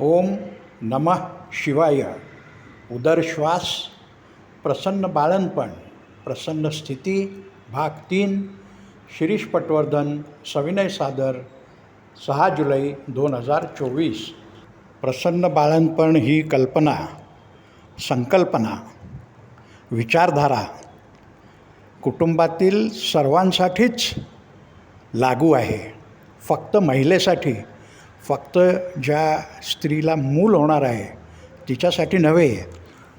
ओम नमः शिवाय. उदरश्वास प्रसन्न बाळणपण प्रसन्न स्थिती भाग तीन शिरीष पटवर्धन सविनय सादर सहा जुलै दोन हजार चोवीस. प्रसन्न बाळणपण ही कल्पना संकल्पना विचारधारा कुटुंबातील सर्वांसाठीच लागू आहे. फक्त महिलेसाठी फक्त ज्या स्त्रीला मूल होणार आहे तिच्यासाठी नव्हे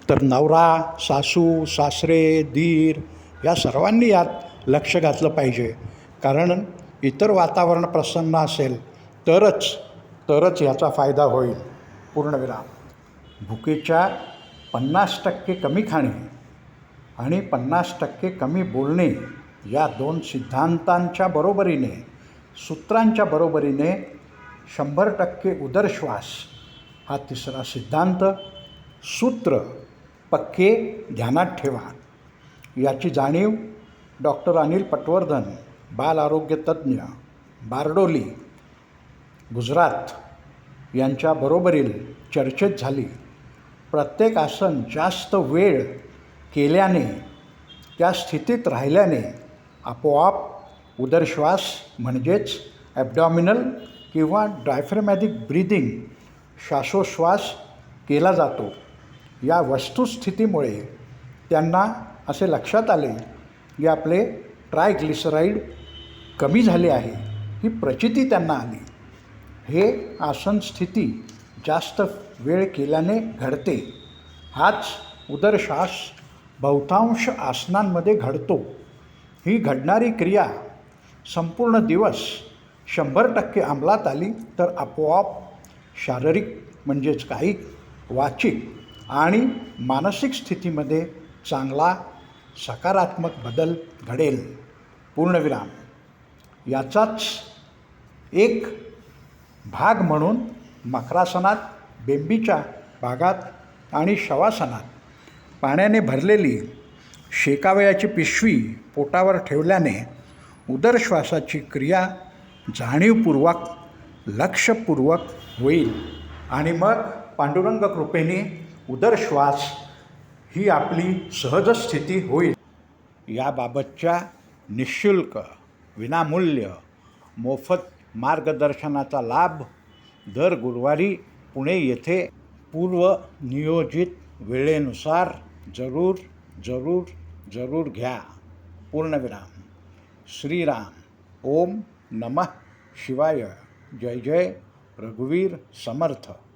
तर नवरा सासू सासरे दीर या सर्वांनी यात लक्ष घातलं पाहिजे. कारण इतर वातावरण प्रसन्न असेल तरच तरच याचा फायदा होईल. पूर्णविराम भुकेच्या पन्नास टक्के कमी खाणे आणि पन्नास टक्के कमी बोलणे या दोन सिद्धांतांच्या बरोबरीने सूत्रांच्या बरोबरीने शंभर टक्के उदरश्वास हा तिसरा सिद्धांत सूत्र पक्के ध्यानात ठेवा. याची जाणीव डॉक्टर अनिल पटवर्धन बाल आरोग्य तज्ज्ञ बारडोली गुजरात यांच्या बरोबरील चर्चेत झाली. प्रत्येक आसन जास्त वेळ केल्याने त्या स्थितीत राहिल्याने आपोआप उदरश्वास म्हणजेच ॲबडॉमिनल किंवा डायफ्रेमॅटिक ब्रिदिंग श्वासोश्वास केला जातो. या वस्तुस्थितीमुळे त्यांना असे लक्षात आले की आपले ट्रायग्लिसराईड कमी झाले आहे. ही प्रचिती त्यांना आली. हे आसन स्थिती जास्त वेळ केल्याने घडते. हाच उदरश्वास बहुतांश आसनांमध्ये घडतो. ही घडणारी क्रिया संपूर्ण दिवस शंभर टक्के अंमलात आली तर आपोआप शारीरिक म्हणजेच काही वाचिक आणि मानसिक स्थितीमध्ये चांगला सकारात्मक बदल घडेल. पूर्णविराम. याचाच एक भाग म्हणून मकरासनात बेंबीच्या भागात आणि शवासनात पाण्याने भरलेली शेकावयाची पिशवी पोटावर ठेवल्याने उदरश्वासाची क्रिया जाणीवपूर्वक लक्षपूर्वक होईल. आणि मग पांडुरंग कृपेने उदरश्वास ही आपली सहज स्थिती होईल. याबाबतच्या निशुल्क विनामूल्य मोफत मार्गदर्शनाचा लाभ दर गुरुवारी पुणे येथे पूर्वनियोजित वेळेनुसार जरूर जरूर जरूर घ्या. पूर्णविराम. श्रीराम. ओम नमः शिवाय. जय जय. रघुवीर समर्थ.